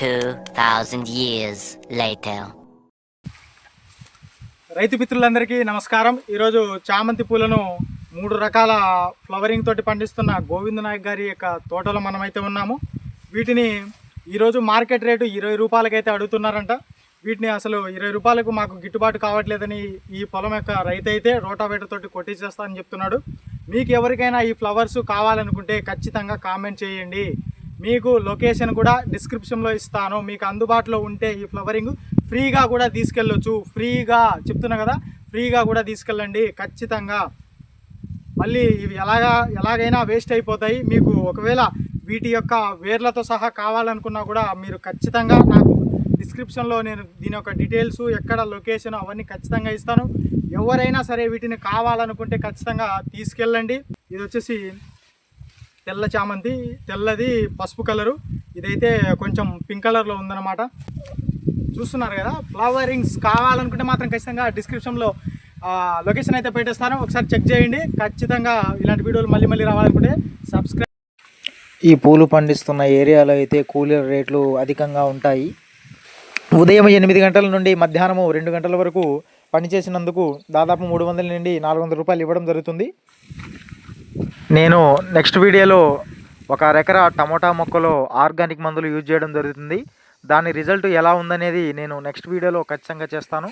2,000 years later. రైతు మిత్రులందరికీ నమస్కారం. ఈరోజు చామంతి పూలను మూడు రకాల ఫ్లవరింగ్ తోటి పండిస్తున్న గోవింద నాయక్ గారి యొక్క తోటలో మనమైతే ఉన్నాము. వీటిని ఈరోజు మార్కెట్ రేటు ఇరవై రూపాయలకైతే అడుగుతున్నారంట. వీటిని అసలు ఇరవై రూపాయలకు మాకు గిట్టుబాటు కావట్లేదని ఈ పొలం యొక్క రైతు అయితే రోటావేటర్ తోటి కొట్టించేస్తానని చెప్తున్నాడు. మీకు ఎవరికైనా ఈ ఫ్లవర్స్ కావాలనుకుంటే ఖచ్చితంగా కామెంట్ చేయండి. మీకు లొకేషన్ కూడా డిస్క్రిప్షన్లో ఇస్తాను. మీకు అందుబాటులో ఉంటే ఈ ఫ్లవరింగ్ ఫ్రీగా కూడా తీసుకెళ్ళొచ్చు. ఫ్రీగా చెప్తున్నా కదా ఫ్రీగా కూడా తీసుకెళ్ళండి. ఖచ్చితంగా. మళ్ళీ ఇవి ఎలాగా ఎలాగైనా వేస్ట్ అయిపోతాయి. మీకు ఒకవేళ వీటి యొక్క వేర్లతో సహా కావాలనుకున్నా కూడా మీరు ఖచ్చితంగా నాకు డిస్క్రిప్షన్లో నేను దీని యొక్క డీటెయిల్స్ ఎక్కడ లొకేషన్ అవన్నీ ఖచ్చితంగా ఇస్తాను. ఎవరైనా సరే వీటిని కావాలనుకుంటే ఖచ్చితంగా తీసుకెళ్ళండి. ఇది వచ్చేసి తెల్ల చామంతి తెల్లది పసుపు కలరు. ఇదైతే కొంచెం పింక్ కలర్లో ఉందన్నమాట. చూస్తున్నారు కదా ఫ్లవరింగ్స్ కావాలనుకుంటే మాత్రం ఖచ్చితంగా డిస్క్రిప్షన్లో లొకేషన్ అయితే పెట్టేస్తాను. ఒకసారి చెక్ చేయండి. ఖచ్చితంగా ఇలాంటి వీడియోలు మళ్ళీ మళ్ళీ రావాలనుకుంటే సబ్స్క్రైబ్ ఈ పూలు పండిస్తున్న ఏరియాలో అయితే కూలీల రేట్లు అధికంగా ఉంటాయి. ఉదయం ఎనిమిది గంటల నుండి మధ్యాహ్నము రెండు గంటల వరకు పనిచేసినందుకు దాదాపు మూడు వందల నుండి నాలుగు వందల రూపాయలు ఇవ్వడం జరుగుతుంది. నేను నెక్స్ట్ వీడియోలో ఒక ఎకరా టమోటా మొక్కలో ఆర్గానిక్ మందులు యూజ్ చేయడం జరుగుతుంది. దాని రిజల్ట్ ఎలా ఉందనేది నేను నెక్స్ట్ వీడియోలో ఖచ్చితంగా చేస్తాను.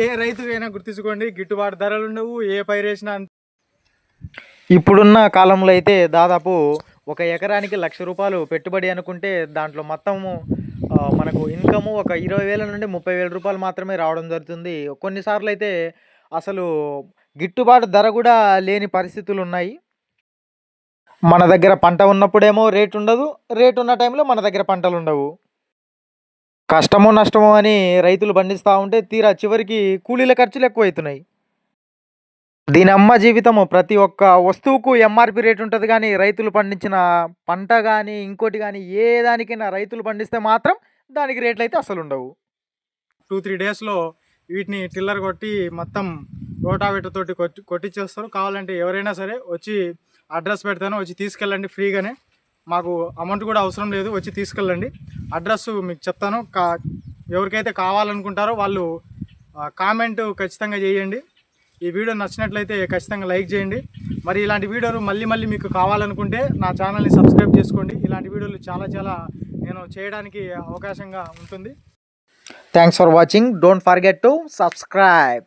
ఏ రైతుకైనా గుర్తుంచుకోండి గిట్టుబాటు ధరలు ఉండవు ఏ పైరేసినా ఇప్పుడున్న కాలంలో అయితే దాదాపు ఒక ఎకరానికి లక్ష రూపాయలు పెట్టుబడి అనుకుంటే దాంట్లో మొత్తము మనకు ఇన్కము ఒక ఇరవై వేల నుండి ముప్పై వేల రూపాయలు మాత్రమే రావడం జరుగుతుంది. కొన్నిసార్లు అయితే అసలు గిట్టుబాటు ధర కూడా లేని పరిస్థితులు ఉన్నాయి మన దగ్గర పంట ఉన్నప్పుడేమో రేటు ఉండదు. రేటు ఉన్న టైంలో మన దగ్గర పంటలు ఉండవు. కష్టమో నష్టమో అని రైతులు పండిస్తూ ఉంటే తీరా చివరికి కూలీల ఖర్చులు ఎక్కువవుతున్నాయి దీని అమ్మ జీవితము ప్రతి ఒక్క వస్తువుకు ఎంఆర్పి రేట్ ఉంటుంది కానీ రైతులు పండించిన పంట కానీ ఇంకోటి కానీ ఏ దానికైనా రైతులు పండిస్తే మాత్రం దానికి రేట్లు అయితే అసలు ఉండవు. టూ త్రీ డేస్లో వీటిని టిల్లర్ కొట్టి మొత్తం రోటావేటర్ తోటి కొట్టి కొట్టించేస్తారు కావాలంటే ఎవరైనా సరే వచ్చి అడ్రస్ పెడతాను వచ్చి తీసుకెళ్ళండి ఫ్రీగానే. మాకు అమౌంట్ కూడా అవసరం లేదు వచ్చి తీసుకెళ్ళండి. అడ్రస్ మీకు చెప్తాను. కా ఎవరికైతే కావాలనుకుంటారో వాళ్ళు కామెంట్ ఖచ్చితంగా చేయండి. ఈ వీడియో నచ్చినట్లయితే ఖచ్చితంగా లైక్ చేయండి. మరి ఇలాంటి వీడియోలు మళ్ళీ మళ్ళీ మీకు కావాలనుకుంటే నా ఛానల్ని సబ్స్క్రైబ్ చేసుకోండి. ఇలాంటి వీడియోలు చాలా చాలా నేను చేయడానికి అవకాశంగా ఉంటుంది. Thanks for watching don't forget to subscribe